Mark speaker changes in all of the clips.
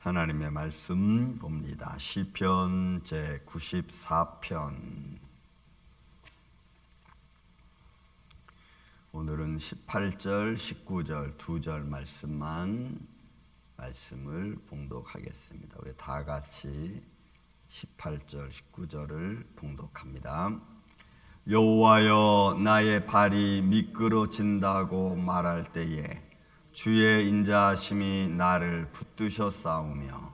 Speaker 1: 하나님의 말씀 봅니다. 시편 제 94편. 오늘은 18절, 19절 두 절 말씀만 말씀을 봉독하겠습니다. 우리 다 같이 18절, 19절을 봉독합니다. 여호와여 나의 발이 미끄러진다고 말할 때에 주의 인자심이 나를 붙드셨사오며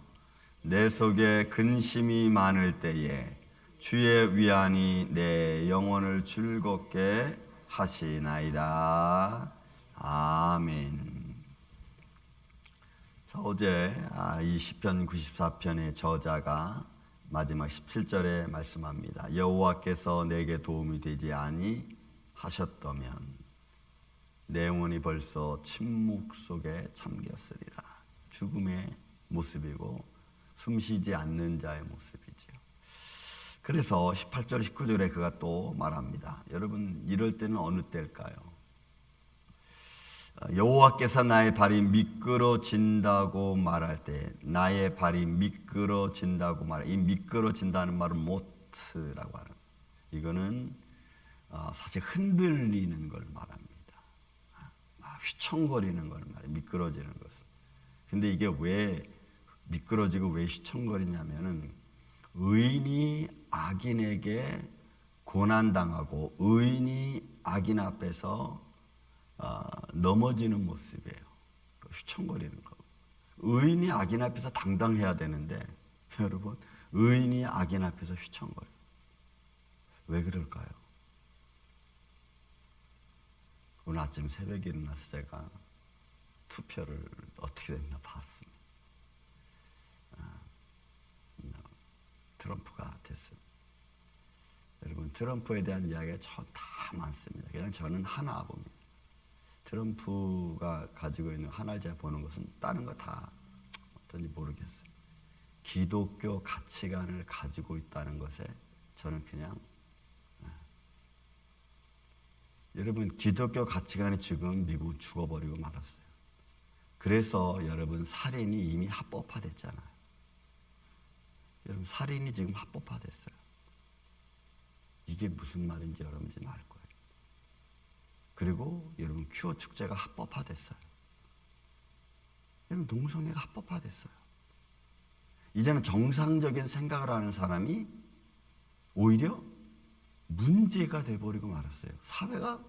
Speaker 1: 내 속에 근심이 많을 때에 주의 위안이 내 영혼을 즐겁게 하시나이다. 아멘. 자, 어제 아, 이 시편 94편의 저자가 마지막 17절에 말씀합니다. 여호와께서 내게 도움이 되지 아니 하셨다면 내 영혼이 벌써 침묵 속에 잠겼으리라. 죽음의 모습이고 숨쉬지 않는 자의 모습이지요. 그래서 18절 19절에 그가 또 말합니다. 여러분 이럴 때는 어느 때일까요? 여호와께서 나의 발이 미끄러진다고 말할 때 나의 발이 미끄러진다고 말. 이 미끄러진다는 말은 모트라고 하는. 이거는 어, 사실 흔들리는 걸 말합니다. 아, 휘청거리는 걸 말해. 미끄러지는 것은. 근데 이게 왜 미끄러지고 왜 휘청거리냐면은 의인이 악인에게 고난 당하고 의인이 악인 앞에서 어, 넘어지는 모습이에요. 그 휘청거리는 거. 의인이 악인 앞에서 당당해야 되는데 여러분 의인이 악인 앞에서 휘청거려. 왜 그럴까요? 오늘 아침 새벽에 일어나서 제가 투표를 어떻게 됐나 봤습니다. 아, 트럼프가 됐습니다. 여러분 트럼프에 대한 이야기가 저다 많습니다. 그냥 저는 하나 봅니다. 트럼프가 가지고 있는 하나를 제가 보는 것은 다른 거 다 어떤지 모르겠어요. 기독교 가치관을 가지고 있다는 것에 저는 그냥 아, 여러분 기독교 가치관이 지금 미국 죽어버리고 말았어요. 그래서 여러분 살인이 이미 합법화됐잖아요. 여러분 살인이 지금 합법화됐어요. 이게 무슨 말인지 여러분 이제 알 거예요. 그리고 여러분 큐어 축제가 합법화됐어요. 여러분 동성애가 합법화됐어요. 이제는 정상적인 생각을 하는 사람이 오히려 문제가 돼버리고 말았어요. 사회가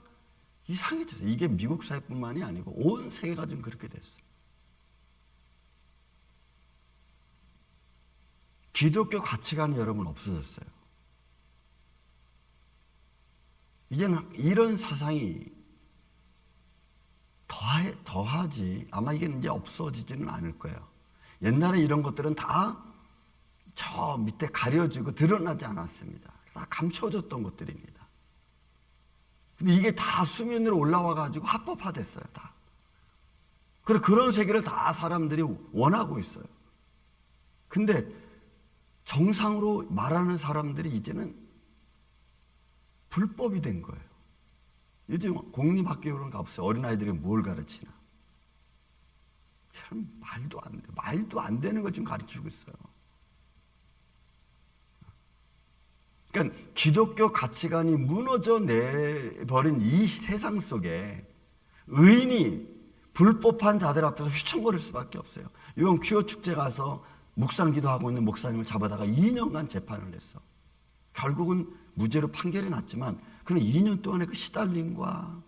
Speaker 1: 이상해졌어요. 이게 미국 사회뿐만이 아니고 온 세계가 지금 그렇게 됐어요. 기독교 가치관이 여러분 없어졌어요. 이제는 이런 사상이 더하, 더하지 아마 이게 이제 없어지지는 않을 거예요. 옛날에 이런 것들은 다 저 밑에 가려지고 드러나지 않았습니다. 다 감춰졌던 것들입니다. 근데 이게 다 수면으로 올라와 가지고 합법화됐어요. 다. 그래 그런 세계를 다 사람들이 원하고 있어요. 근데 정상으로 말하는 사람들이 이제는 불법이 된 거예요. 요즘 공립학교로는 가보세요. 어린아이들이 뭘 가르치나. 말도 안 돼. 말도 안 되는 걸 지금 가르치고 있어요. 그러니까 기독교 가치관이 무너져 내버린 이 세상 속에 의인이 불법한 자들 앞에서 휘청거릴 수밖에 없어요. 이번 퀴어 축제 가서 묵상기도 하고 있는 목사님을 잡아다가 2년간 재판을 했어. 결국은 무죄로 판결이 났지만 그는 2년 동안의 그 시달림과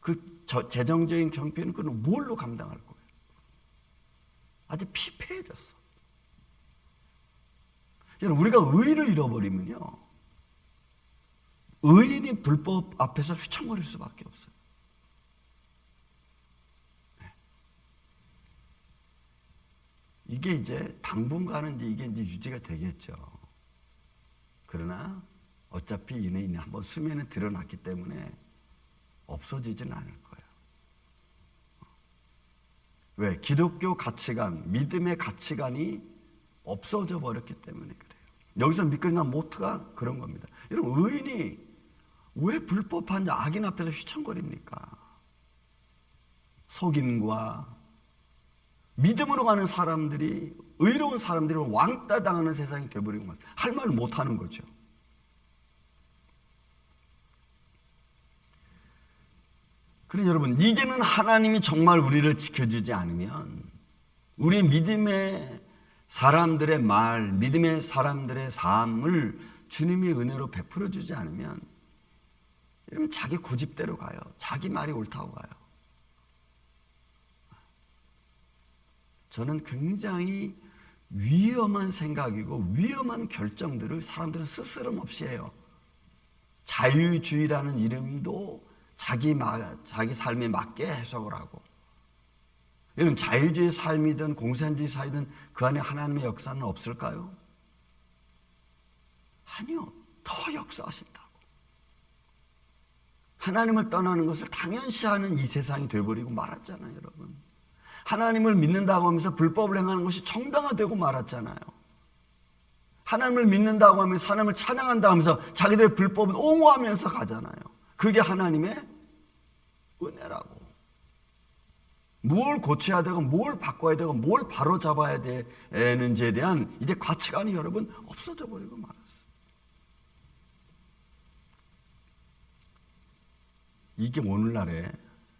Speaker 1: 그 재정적인 경비는 그는 뭘로 감당할 거예요? 아주 피폐해졌어. 여러분 우리가 의의를 잃어버리면요. 의인이 불법 앞에서 휘청거릴 수밖에 없어요. 네. 이게 이제 당분간은 이게 이제 유지가 되겠죠. 그러나 어차피 이는 한번 수면에 드러났기 때문에 없어지지는 않을 거예요. 왜? 기독교 가치관, 믿음의 가치관이 없어져 버렸기 때문에 그래요. 여기서 미끄러난 모트가 그런 겁니다. 여러분, 의인이 왜 불법한 악인 앞에서 휘청거립니까? 속임과 믿음으로 가는 사람들이 의로운 사람들이 왕따 당하는 세상이 돼버리고 할말 못하는 거죠. 그래 여러분 이제는 하나님이 정말 우리를 지켜주지 않으면 우리 믿음의 사람들의 말, 믿음의 사람들의 삶을 주님의 은혜로 베풀어 주지 않으면 여러분 자기 고집대로 가요. 자기 말이 옳다고 가요. 저는 굉장히 위험한 생각이고 위험한 결정들을 사람들은 스스럼 없이 해요. 자유주의라는 이름도 자기 마, 자기 삶에 맞게 해석을 하고 여러분 자유주의 삶이든 공산주의 사이든 그 안에 하나님의 역사는 없을까요? 아니요. 더 역사하신다고. 하나님을 떠나는 것을 당연시하는 이 세상이 되어버리고 말았잖아요, 여러분. 하나님을 믿는다고 하면서 불법을 행하는 것이 정당화되고 말았잖아요. 하나님을 믿는다고 하면서 하나님을 찬양한다 하면서 자기들의 불법은 옹호하면서 가잖아요. 그게 하나님의 은혜라고. 뭘 고쳐야 되고 뭘 바꿔야 되고 뭘 바로 잡아야 되는지에 대한 이제 가치관이 여러분 없어져 버리고 말았어요. 이게 오늘날의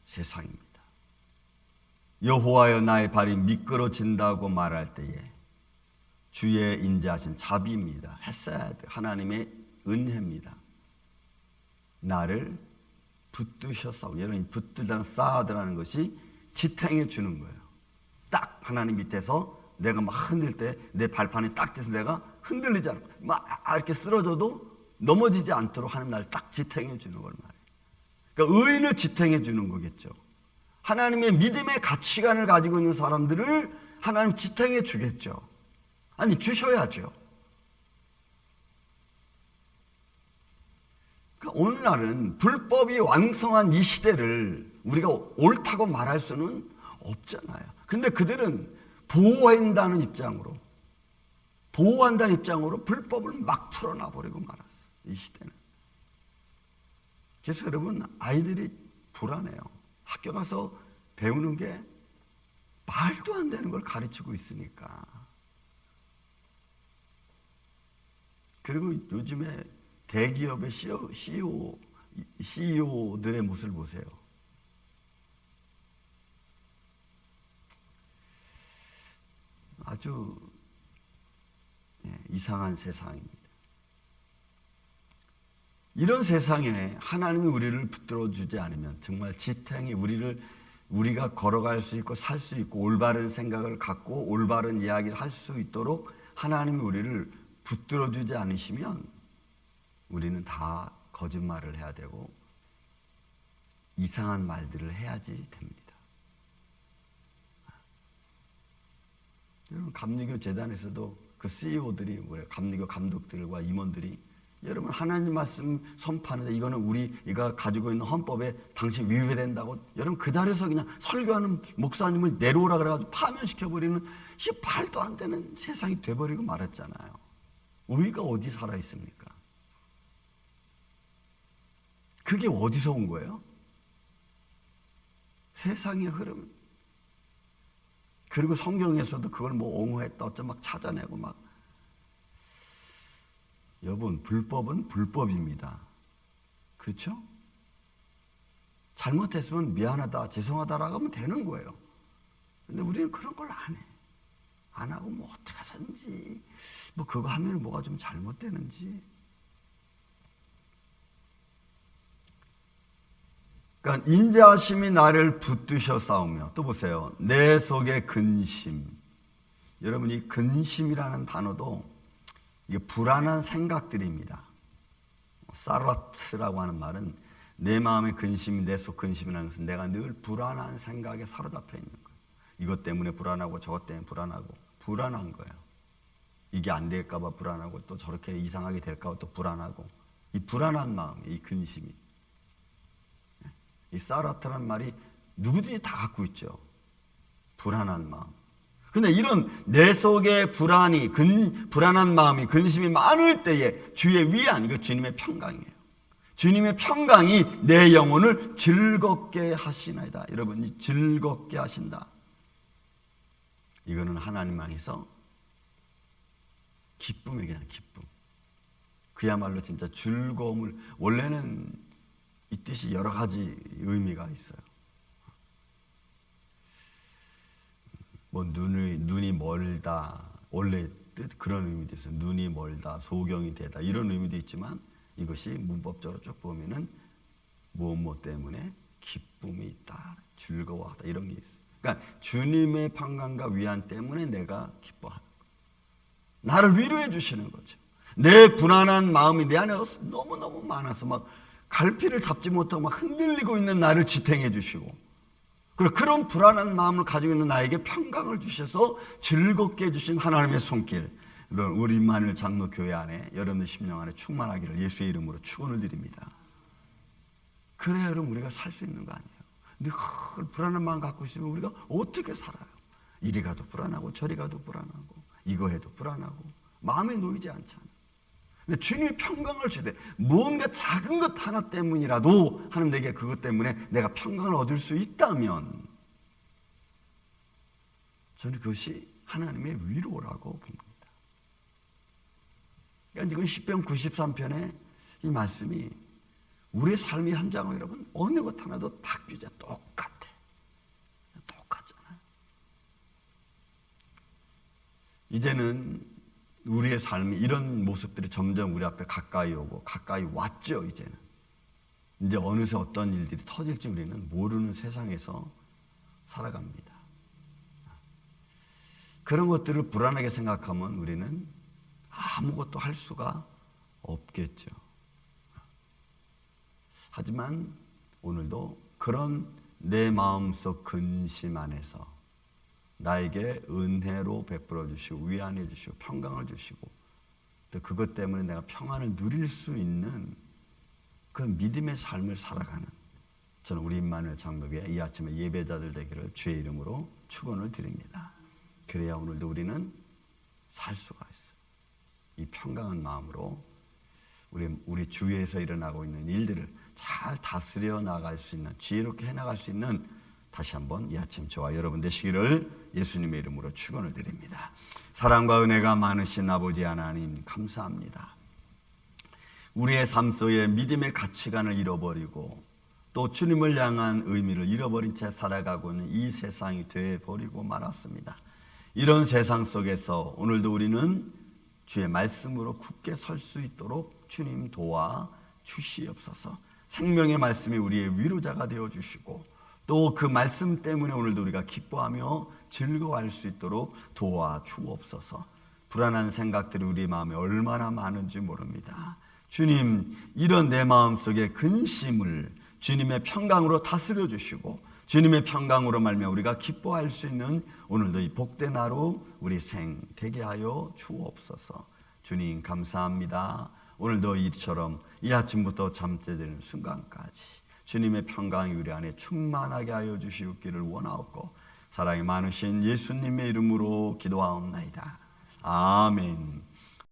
Speaker 1: 세상입니다. 여호와여 나의 발이 미끄러진다고 말할 때에 주의 인자하신 자비입니다. 헤사드 하나님의 은혜입니다. 나를 붙드셨사오. 여러분 붙들다는 쌓아드라는 것이 지탱해 주는 거예요. 딱 하나님 밑에서 내가 막 흔들 때 내 발판이 딱 돼서 내가 흔들리지 않고 막 이렇게 쓰러져도 넘어지지 않도록 하나님 나를 딱 지탱해 주는 걸 말이에요. 그러니까 의인을 지탱해 주는 거겠죠. 하나님의 믿음의 가치관을 가지고 있는 사람들을 하나님 지탱해 주겠죠. 아니 주셔야죠. 그러니까 오늘날은 불법이 왕성한 이 시대를 우리가 옳다고 말할 수는 없잖아요. 근데 그들은 보호한다는 입장으로 보호한다는 입장으로 불법을 막 풀어놔 버리고 말았어. 이 시대는. 그래서 여러분 아이들이 불안해요. 학교 가서 배우는 게 말도 안 되는 걸 가르치고 있으니까. 그리고 요즘에 대기업의 CEO, CEO, CEO들의 모습을 보세요. 아주 예, 이상한 세상입니다. 이런 세상에 하나님이 우리를 붙들어 주지 않으면 정말 지탱이 우리를 우리가 걸어갈 수 있고 살 수 있고 올바른 생각을 갖고 올바른 이야기를 할 수 있도록 하나님이 우리를 붙들어 주지 않으시면 우리는 다 거짓말을 해야 되고 이상한 말들을 해야지 됩니다. 여러분 감리교 재단에서도 그 CEO들이 뭐예요? 감리교 감독들과 임원들이 여러분 하나님 말씀 선포하는데 이거는 우리가 가지고 있는 헌법에 당시 위배된다고 여러분 그 자리에서 그냥 설교하는 목사님을 내려오라 그래가지고 파면시켜 버리는 이 말도 안 되는 세상이 돼버리고 말았잖아요. 의가 어디 살아 있습니까? 그게 어디서 온 거예요? 세상의 흐름. 그리고 성경에서도 그걸 뭐 옹호했다 어쩌 막 찾아내고 막 여러분 불법은 불법입니다. 그렇죠? 잘못했으면 미안하다, 죄송하다라고 하면 되는 거예요. 근데 우리는 그런 걸 안 해. 안 하고 뭐 어떻게 하든지 뭐 그거 하면 뭐가 좀 잘못되는지 그러니까 인자하심이 나를 붙드셔 싸우며 또 보세요. 내 속의 근심. 여러분 이 근심이라는 단어도 이게 불안한 생각들입니다. 사라트라고 하는 말은 내 마음의 근심, 내 속 근심이라는 것은 내가 늘 불안한 생각에 사로잡혀 있는 거예요. 이것 때문에 불안하고 저것 때문에 불안하고 불안한 거예요. 이게 안 될까봐 불안하고 또 저렇게 이상하게 될까봐 또 불안하고 이 불안한 마음, 이 근심이 이 사라트란 말이 누구든지 다 갖고 있죠. 불안한 마음. 근데 이런 내 속에 불안이, 근, 불안한 마음이, 근심이 많을 때에 주의 위안, 이거 주님의 평강이에요. 주님의 평강이 내 영혼을 즐겁게 하시나이다. 여러분, 이 즐겁게 하신다. 이거는 하나님 안에서 기쁨이 그냥 기쁨. 그야말로 진짜 즐거움을 원래는 이 뜻이 여러 가지 의미가 있어요. 뭐 눈이 눈이 멀다 원래 뜻 그런 의미도 있어요. 눈이 멀다, 소경이 되다 이런 의미도 있지만 이것이 문법적으로 쭉 보면은 무엇 무엇 때문에 기쁨이 있다, 즐거워하다 이런 게 있어요. 그러니까 주님의 평강과 위안 때문에 내가 기뻐하는 거. 나를 위로해 주시는 거죠. 내 불안한 마음이 내 안에 너무 너무 많아서 막 갈피를 잡지 못하고 막 흔들리고 있는 나를 지탱해 주시고 그리고 그런 불안한 마음을 가지고 있는 나에게 평강을 주셔서 즐겁게 해주신 하나님의 손길 우리 만일 장로 교회 안에 여러분의 심령 안에 충만하기를 예수의 이름으로 축원을 드립니다. 그래야 여러분 우리가 살 수 있는 거 아니에요. 늘 불안한 마음 갖고 있으면 우리가 어떻게 살아요? 이리 가도 불안하고 저리 가도 불안하고 이거 해도 불안하고 마음에 놓이지 않잖아. 근데 주님이 평강을 주되 무언가 작은 것 하나 때문이라도 하나님 내게 그것 때문에 내가 평강을 얻을 수 있다면 저는 그것이 하나님의 위로라고 봅니다. 그러니까 이건 10편 93편의 이 말씀이 우리의 삶의 현장을 여러분 어느 것 하나도 바뀌지 똑같아. 똑같잖아요. 이제는 우리의 삶이 이런 모습들이 점점 우리 앞에 가까이 오고 가까이 왔죠, 이제는. 이제 어느새 어떤 일들이 터질지 우리는 모르는 세상에서 살아갑니다. 그런 것들을 불안하게 생각하면 우리는 아무것도 할 수가 없겠죠. 하지만 오늘도 그런 내 마음속 근심 안에서 나에게 은혜로 베풀어 주시고 위안해 주시고 평강을 주시고 또 그것 때문에 내가 평안을 누릴 수 있는 그 믿음의 삶을 살아가는 저는 우리 임마누엘 장로교회 이 아침에 예배자들 되기를 주의 이름으로 축원을 드립니다. 그래야 오늘도 우리는 살 수가 있어요. 이 평강한 마음으로 우리 우리 주위에서 일어나고 있는 일들을 잘 다스려 나갈 수 있는 지혜롭게 해 나갈 수 있는 다시 한번 이 아침 저와 여러분 되시기를 예수님의 이름으로 축원을 드립니다. 사랑과 은혜가 많으신 아버지 하나님 감사합니다. 우리의 삶 속에 믿음의 가치관을 잃어버리고 또 주님을 향한 의미를 잃어버린 채 살아가고 있는 이 세상이 돼 버리고 말았습니다. 이런 세상 속에서 오늘도 우리는 주의 말씀으로 굳게 설 수 있도록 주님 도와 주시옵소서. 생명의 말씀이 우리의 위로자가 되어 주시고 또 그 말씀 때문에 오늘도 우리가 기뻐하며 즐거워할 수 있도록 도와 주옵소서. 불안한 생각들이 우리 마음에 얼마나 많은지 모릅니다. 주님, 이런 내 마음 속의 근심을 주님의 평강으로 다스려 주시고 주님의 평강으로 말며 우리가 기뻐할 수 있는 오늘도 이 복된 하루 우리 생 되게 하여 주옵소서. 주님 감사합니다. 오늘도 이처럼 이 아침부터 잠재되는 순간까지 주님의 평강이 우리 안에 충만하게 하여 주시옵기를 원하옵고 사랑이 많으신 예수님의 이름으로 기도하옵나이다. 아멘.